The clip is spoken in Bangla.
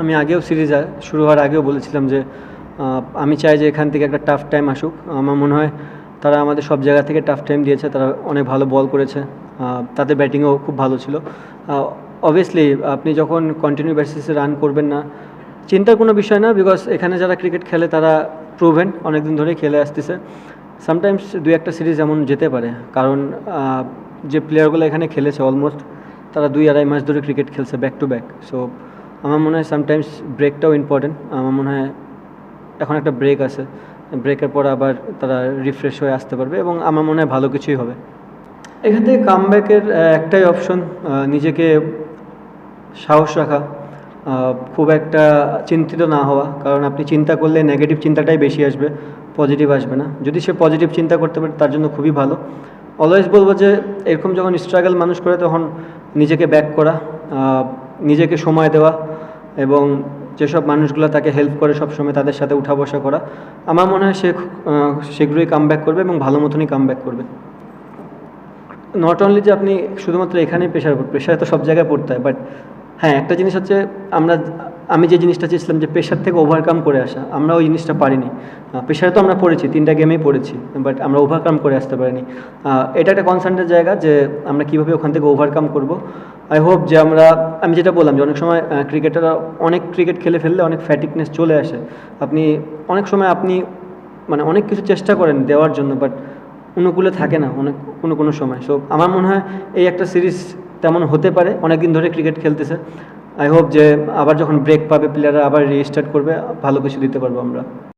আমি আগেও সিরিজ শুরু হওয়ার আগেও বলেছিলাম যে আমি চাই যে এখান থেকে একটা টাফ টাইম আসুক। আমার মনে হয় তারা আমাদের সব জায়গা থেকে টাফ টাইম দিয়েছে, তারা অনেক ভালো বল করেছে। তাদের ব্যাটিংও খুব ভালো ছিল। অবভিয়াসলি আপনি যখন কন্টিনিউ বেসিসে রান করবেন না, চিন্তার কোনো বিষয় না বিকজ এখানে যারা ক্রিকেট খেলে তারা প্রুভেন অনেক দিন ধরেই খেলে আসতেছে। সামটাইমস দুই একটা সিরিজ এমন যেতে পারে, কারণ যে প্লেয়ারগুলো এখানে খেলেছে অলমোস্ট তারা দুই আড়াই মাস ধরে ক্রিকেট খেলছে ব্যাক টু ব্যাক সো আমার মনে হয় সামটাইমস ব্রেকটাও ইম্পর্টেন্ট আমার মনে হয় এখন একটা ব্রেক আছে। ব্রেকের পর আবার তারা রিফ্রেশ হয়ে আসতে পারবে এবং আমার মনে হয় ভালো কিছুই হবে। এখান থেকে কামব্যাকের একটাই অপশন নিজেকে সাহস রাখা খুব একটা চিন্তিত না হওয়া। কারণ আপনি চিন্তা করলে নেগেটিভ চিন্তাটাই বেশি আসবে পজিটিভ আসবে না। যদি সে পজিটিভ চিন্তা করতে পারে, তার জন্য খুবই ভালো। অলওয়েজ বলব যে, এরকম যখন স্ট্রাগল মানুষ করে, তখন নিজেকে ব্যাক করা নিজেকে সময় দেওয়া এবং যেসব মানুষগুলো তাকে হেল্প করে সবসময় তাদের সাথে উঠা বসা করা, আমার মনে হয় সে শীঘ্রই কাম করবে এবং ভালো মতনই কাম করবে। নট অনলি যে আপনি শুধুমাত্র এখানেই প্রেশার প্রেশারে তো সব জায়গায় পড়তে হয় বাট হ্যাঁ একটা জিনিস হচ্ছে আমরা, আমি যে জিনিসটা চেয়েছিলাম যে প্রেশার থেকে ওভারকাম করে আসা, আমরা ওই জিনিসটা পারিনি। প্রেশারে তো আমরা পড়েছি, তিনটা গেমেই পড়েছি বাট আমরা ওভারকাম করে আসতে পারিনি। এটা একটা কনসার্নের জায়গা যে আমরা কীভাবে ওখান থেকে ওভারকাম করব। আই হোপ যে আমরা, আমি যেটা বললাম যে অনেক সময় ক্রিকেটাররা অনেক ক্রিকেট খেলে ফেললে অনেক ফ্যাটিকনেস চলে আসে। আপনি, অনেক সময় আপনি মানে অনেক কিছু চেষ্টা করেন দেওয়ার জন্য বাট অনুকূলে থাকে না অনেক, কোনো কোনো সময়। সো আমার মনে হয় এই একটা সিরিজ তেমন হতে পারে অনেক দিন ধরে ক্রিকেট খেলতেছে। আই হোপ যে আবার যখন ব্রেক পাবে প্লেয়াররা আবার রিস্টার্ট করবে, ভালো কিছু দিতে পারব আমরা।